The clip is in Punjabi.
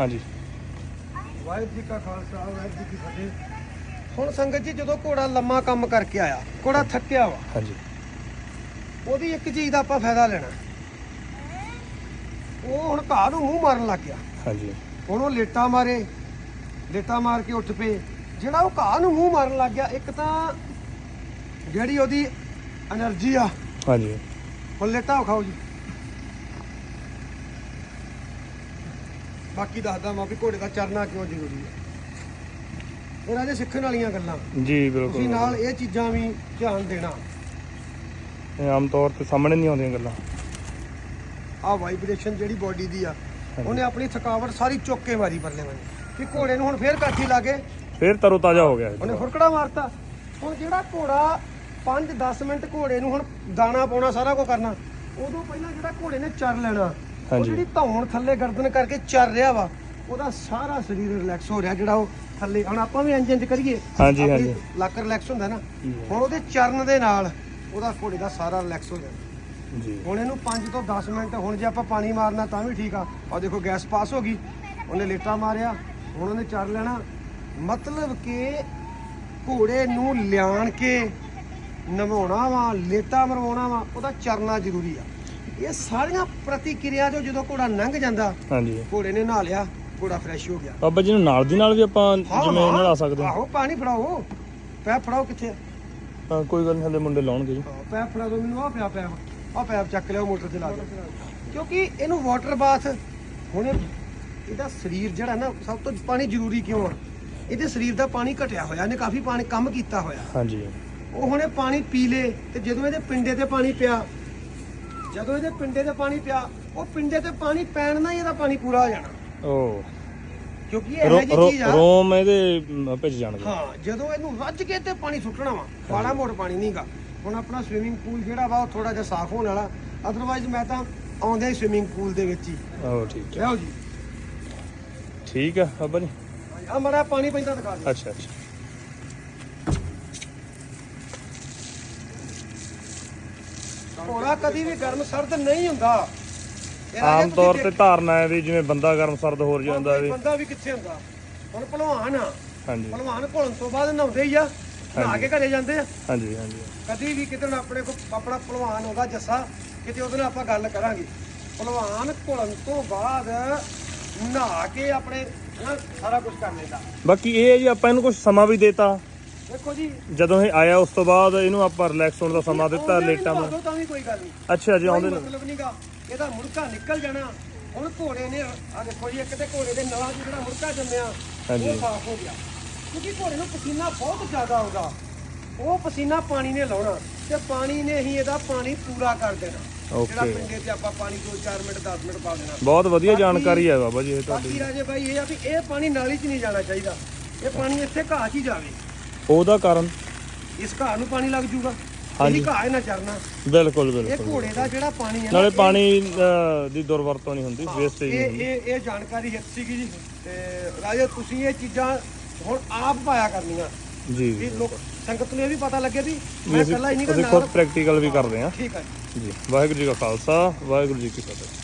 ਹਾਂਜੀ। ਵਾਹਿਗੁਰੂ ਜੀ ਕਾ ਖਾਲਸਾ ਵਾਹਿਗੁਰੂ ਜੀ ਕੀ ਫਤਿਹ। ਹੁਣ ਸੰਗਤ ਜੀ ਜਦੋਂ ਘੋੜਾ ਲੰਮਾ ਕੰਮ ਕਰਕੇ ਆਇਆ ਘੋੜਾ ਥੱਕਿਆ ਵਾ ਹਾਂਜੀ। ਉਹਦੀ ਇੱਕ ਚੀਜ਼ ਦਾ ਆਪਾਂ ਫਾਇਦਾ ਲੈਣਾ। ਉਹ ਹੁਣ ਘਾਹ ਨੂੰ ਮੂੰਹ ਮਾਰਨ ਲੱਗ ਗਿਆ। ਹਾਂਜੀ। ਹੁਣ ਉਹ ਲੇਟਾ ਮਾਰੇ ਲੇਟਾ ਮਾਰ ਕੇ ਉੱਠ ਪਏ। ਜਿਹੜਾ ਉਹ ਘਾਹ ਨੂੰ ਮੂੰਹ ਮਾਰਨ ਲੱਗ ਗਿਆ ਇੱਕ ਤਾਂ ਜਿਹੜੀ ਉਹਦੀ એનર્ਜੀ ਆ ਹਾਂਜੀ। ਉਹ ਲੇਟਾ ਖਾਓ ਜੀ। ਬਾਕੀ ਦੱਸਦਾ ਮੈਂ ਵੀ ਘੋੜੇ ਦਾ ਚਰਨਾ ਕਿਉਂ ਜ਼ਰੂਰੀ ਹੈ। ਇਹਨਾਂ ਦੇ ਸਿੱਖਣ ਵਾਲੀਆਂ ਗੱਲਾਂ। ਜੀ ਤੁਸੀਂ ਬਿਲਕੁਲ। ਨਾਲ ਇਹ ਚੀਜ਼ਾਂ ਵੀ ਧਿਆਨ ਦੇਣਾ। ਇਹ ਆਮ ਤੌਰ ਤੇ ਸਾਹਮਣੇ ਨਹੀਂ ਆਉਂਦੀਆਂ ਗੱਲਾਂ। ਆ ਵਾਈਬ੍ਰੇਸ਼ਨ ਜਿਹੜੀ ਬਾਡੀ ਦੀ ਆ ਉਹਨੇ ਆਪਣੀ ਥਕਾਵਟ ਸਾਰੀ ਚੁੱਕ ਕੇ ਮਾਰੀ ਪਰਲੇ ਬੰਨੇ ਕਿ ਘੋੜੇ ਨੂੰ ਹੁਣ ਫੇਰ ਕਾਠੀ ਲਾ ਕੇ ਫੇਰ ਤਰੋ ਤਾਜ਼ਾ ਹੋ ਗਿਆ ਇਹ ਉਹਨੇ। ਫੁਰਕੜਾ ਮਾਰਤਾ। ਹੁਣ ਜਿਹੜਾ ਘੋੜਾ 5-10 ਮਿੰਟ ਘੋੜੇ ਨੂੰ ਹੁਣ ਦਾਣਾ ਪਾਉਣਾ ਸਾਰਾ ਕੁਝ ਕਰਨਾ ਉਦੋਂ ਪਹਿਲਾਂ ਜਿਹੜਾ ਘੋੜੇ ਨੇ ਚਰ ਲੈਣਾ ਉਹ ਹਾਂਜੀ। ਜਿਹੜੀ ਧੌਣ ਥੱਲੇ ਗਰਦਨ ਕਰਕੇ ਚਰ ਰਿਹਾ ਵਾ ਉਹਦਾ ਸਾਰਾ ਸਰੀਰ ਰਿਲੈਕਸ ਹੋ ਰਿਹਾ ਜਿਹੜਾ ਉਹ ਥੱਲੇ। ਹੁਣ ਆਪਾਂ ਵੀ ਇੰਜਨ ਚ ਕਰੀਏ ਹਾਂਜੀ, ਆਪਣੀ ਹਾਂਜੀ। ਲੱਕ ਰਿਲੈਕਸ ਹੁੰਦਾ ਨਾ। ਹੁਣ ਉਹਦੇ ਚਰਨ ਦੇ ਨਾਲ ਉਹਦਾ ਘੋੜੇ ਦਾ ਸਾਰਾ ਰਿਲੈਕਸ ਹੋ ਜਾਂਦਾ। ਜੀ। ਹੁਣ ਇਹਨੂੰ 5 ਤੋਂ 10 ਮਿੰਟ ਹੁਣ ਜੇ ਆਪਾਂ ਪਾਣੀ ਮਾਰਨਾ ਤਾਂ ਵੀ ਠੀਕ ਆ। ਆ ਦੇਖੋ ਗੈਸ ਪਾਸ ਹੋ ਗਈ। ਉਹਨੇ ਲੇਟਾ ਮਾਰਿਆ ਹੁਣ ਉਹਨੇ ਚਰ ਲੈਣਾ। ਮਤਲਬ ਕਿ ਘੋੜੇ ਨੂੰ ਲਿਆਣ ਕੇ ਨਵਾਉਣਾ ਵਾ ਲੇਟਾ ਮਰਵਾਉਣਾ ਵਾ ਉਹਦਾ ਚਰਨਾ ਜ਼ਰੂਰੀ ਆ। ਇਹ ਸਾਰੀਆਂ ਪ੍ਰਤੀਕਿਰਿਆ ਜੋ ਜਦੋਂ ਘੋੜਾ ਲੰਘ ਜਾਂਦਾ ਹਾਂਜੀ। ਘੋੜੇ ਨੇ ਨਹਾ ਲਿਆ ਘੋੜਾ ਫਰੈਸ਼ ਹੋ ਗਿਆ। ਬਾਬਾ ਜੀ ਨੂੰ ਨਾਲ ਦੀ ਨਾਲ ਵੀ ਆਪਾਂ ਜਿਵੇਂ। ਨਲਾ ਸਕਦੇ ਹਾਂ। ਆਹੋ ਪਾਣੀ ਫੜਾਓ। ਪੈਪ ਫੜਾਓ ਕਿੱਥੇ? ਕੋਈ ਗੱਲ ਨਹੀਂ ਹਲੇ ਮੁੰਡੇ ਲਾਉਣਗੇ ਜੀ। ਪੈਪ ਫੜਾ ਦਿਓ ਮੈਨੂੰ ਆ ਪਿਆ ਪੈਪ। ਆ ਪੈਪ ਚੱਕ ਲਿਓ ਮੋਟਰ ਤੇ ਲਾ ਕੇ ਕਿਉਂਕਿ ਇਹਨੂੰ ਵਾਟਰ ਬਾਥ ਹੁਣ ਇਹ- ਇਹਦਾ ਸਰੀਰ ਜਿਹੜਾ ਨਾ ਸਭ ਤੋਂ ਪਾਣੀ ਜ਼ਰੂਰੀ ਕਿਉਂ ਆ? ਇਹਦੇ ਸਰੀਰ ਦਾ ਪਾਣੀ ਘਟਿਆ ਹੋਇਆ ਇਹਨੇ ਕਾਫੀ ਪਾਣੀ ਕੰਮ ਕੀਤਾ ਹੋਇਆ। ਹਾਂਜੀ। ਉਹ ਹੁਣੇ ਪਾਣੀ ਪੀ ਲੇ ਤੇ ਜਦੋਂ ਇਹਦੇ ਪਿੰਡੇ ਤੇ ਪਾਣੀ ਪਿਆ ਜਦੋਂ ਇਹਦੇ ਪਿੰਡੇ ਤੇ ਪਾਣੀ ਪਿਆ ਉਹ ਪਿੰਡੇ ਤੇ ਪਾਣੀ ਪੈਣ ਨਾਲ ਹੀ ਇਹਦਾ ਪਾਣੀ ਪੂਰਾ ਹੋ ਜਾਣਾ। ਉਹ ਕਿਉਂਕਿ ਇਹ ਇਹੋ ਜਿਹੀ ਚੀਜ਼ ਆ। ਰੋਮ ਇਹਦੇ ਭਿੱਜ ਜਾਣਗੇ। ਹਾਂ ਜਦੋਂ ਇਹਨੂੰ ਰੱਜ ਕੇ ਤੇ ਪਾਣੀ ਸੁੱਟਣਾ ਵਾ ਬਾੜਾ ਮੋੜ ਪਾਣੀ ਨਹੀਂਗਾ ਹੁਣ ਆਪਣਾ ਸਵਿਮਿੰਗ ਪੂਲ ਜਿਹੜਾ ਵਾ ਉਹ ਥੋੜਾ ਜਿਹਾ ਸਾਫ਼ ਹੋਣ ਵਾਲਾ। ਅਦਰਵਾਈਜ਼ ਮੈਂ ਤਾਂ ਆਉਂਦੇ ਹੀ ਸਵਿਮਿੰਗ ਪੂਲ ਦੇ ਵਿੱਚ ਹੀ। ਉਹ ਠੀਕ ਹੈ। ਲਿਆਓ ਜੀ। ਠੀਕ ਹੈ ਬਾਬਾ ਜੀ। ਆ ਮੜਾ ਪਾਣੀ ਪੈਂਦਾ ਦਿਖਾ ਦਿਓ। ਅੱਛਾ ਅੱਛਾ। ਘੋੜਾ ਕਦੀ ਵੀ ਗਰਮ ਸਰਦ ਨਹੀਂ ਹੁੰਦਾ। ਇਹ ਰਾਜੇ ਆਮ ਤੁਸੀਂ ਤੌਰ ਤੇ ਦੇਖ- ਧਾਰਨਾ ਹੈ ਵੀ ਜਿਵੇਂ ਬੰਦਾ ਗਰਮ ਸਰਦ ਹੋ ਜਾਂਦਾ ਕੋਈ ਵੀ। ਬੰਦਾ ਵੀ ਕਿੱਥੇ ਹੁੰਦਾ? ਹੁਣ ਭਲਵਾਨ ਆ। ਹਾਂਜੀ। ਭਲਵਾਨ ਘੋਲਣ ਤੋਂ ਬਾਅਦ ਨਹਾਉਂਦੇ ਹੀ ਆ। ਨਹਾ। ਕੇ ਘਰੇ ਜਾਂਦੇ ਆ। ਹਾਂਜੀ ਹਾਂਜੀ। ਕਦੀ ਵੀ ਕਿਤੇ ਨਾ ਆਪਣੇ ਕੋ ਆਪਣਾ ਭਲਵਾਨ ਹੋਗਾ ਜੱਸਾ ਕਿਤੇ ਉਹਦੇ ਨਾਲ ਆਪਾਂ ਗੱਲ ਕਰਾਂਗੇ। ਭਲਵਾਨ ਘੋਲਣ ਤੋਂ ਬਾਅਦ ਨਹਾ ਕੇ ਆਪਣੇ ਸਾਰਾ ਕੁਝ ਕਰ ਲੈਂਦਾ ਬਾਕੀ ਇਹ ਹੈ ਜੀ ਆਪਾਂ ਇਹਨੂੰ ਕੁਝ ਸਮਾਂ ਵੀ ਦੇਤਾ। ਦੇਖੋ ਜੀ। ਜਦੋਂ ਇਹ ਆਇਆ ਉਸ ਤੋਂ ਬਾਅਦ ਇਹਨੂੰ ਆਪਾਂ ਰਿਲੈਕਸ ਹੋਣ ਦਾ ਸਮਾਂ ਦਿੱਤਾ ਲੇਟਾਂ ਨੂੰ ਦਾ ਉਦੋਂ ਤਾਂ ਵੀ ਕੋਈ ਗੱਲ ਨਹੀਂ। ਅੱਛਾ ਜੀ ਆਉਂਦੇ ਨੇ। ਮਤਲਬ ਨਹੀਂਗਾ ਇਹਦਾ ਮੁੜਕਾ ਨਿਕਲ ਜਾਣਾ। ਹੁਣ ਘੋੜੇ ਨੇ ਆ ਦੇਖੋ ਜੀ ਇੱਕ ਤੇ ਘੋੜੇ ਦੇ ਨਲਾਂ 'ਚ ਜਿਹੜਾ ਮੁੜਕਾ ਜੰਮਿਆ। ਉਹ ਸਾਫ਼ ਹੋ ਗਿਆ। ਕਿਉਂਕਿ ਘੋੜੇ ਨੂੰ ਪਸੀਨਾ ਬਹੁਤ ਜ਼ਿਆਦਾ ਆਉਂਦਾ। ਉਹ ਪਸੀਨਾ ਪਾਣੀ ਨੇ ਲਾਉਣਾ ਤੇ ਪਾਣੀ ਨੇ ਹੀ ਇਹਦਾ ਪਾਣੀ ਪੂਰਾ ਕਰ ਦੇਣਾ। ਜਿਹੜਾ. ਪਿੰਡੇ ਤੇ ਆਪਾਂ ਪਾਣੀ 2-4 ਮਿੰਟ 10 ਮਿੰਟ ਪਾ ਦੇਣਾ। ਬਹੁਤ ਵਧੀਆ ਬਾਕੀ- ਜਾਣਕਾਰੀ ਹੈ ਬਾਬਾ ਜੀ ਇਹ ਬਾਕੀ ਤੁਹਾਡੀ ਰਾਜੇ ਭਾਈ ਇਹ ਆ ਵੀ ਇਹ ਪਾਣੀ ਨਾਲੀ 'ਚ ਨਹੀਂ ਜਾਣਾ ਚਾਹੀਦਾ। ਇਹ ਪਾਣੀ ਇੱਥੇ ਘਾਹ 'ਚ ਹੀ ਜਾਵੇ। ਉਹਦਾ ਕਾਰਨ ਇਸ ਘਾਹ ਨੂੰ ਪਾਣੀ ਲੱਗ ਜੂਗਾ। ਹਾਂਜੀ। ਇਹ ਘਾਹ ਇਹ ਨਾ ਚਰਨਾ ਬਿਲਕੁਲ ਇਹ ਬਿਲਕੁਲ ਘੋੜੇ ਦਾ ਜਿਹੜਾ ਪਾਣੀ ਹੈ ਨਾ, ਨਾਲੇ ਪਾਣੀ ਅਹ, ਦੀ ਦੁਰਵਰਤੋਂ ਨਹੀਂ ਹੁੰਦੀ ਵੇਸਟੇਜ ਨਹੀਂ ਇਹ ਹੁੰਦੀ। ਇਹ ਇਹ ਜਾਣਕਾਰੀ ਹਿੱਤ ਸੀਗੀ ਜੀ। ਤੇ ਰਾਜੇ ਤੁਸੀਂ ਇਹ ਚੀਜ਼ਾਂ ਹੁਣ ਆਪ ਪਾਇਆ ਕਰਨੀਆਂ। ਜੀ ਵੀ ਜੀ ਲੋਕ ਸੰਗਤ ਨੂੰ ਇਹ ਵੀ ਪਤਾ ਲੱਗੇ ਵੀ ਮੈਂ ਅਸੀਂ ਇਕੱਲਾ ਹੀ ਨਹੀਂ ਅਸੀਂ ਕਰਨਾ ਖੁਦ ਪ੍ਰੈਕਟੀਕਲ ਵੀ ਕਰਦੇ ਹਾਂ। ਠੀਕ ਹੈ ਜੀ। ਜੀ ਵਾਹਿਗੁਰੂ ਜੀ ਕਾ ਖਾਲਸਾ ਵਾਹਿਗੁਰੂ ਜੀ ਕੀ ਫਤਿਹ।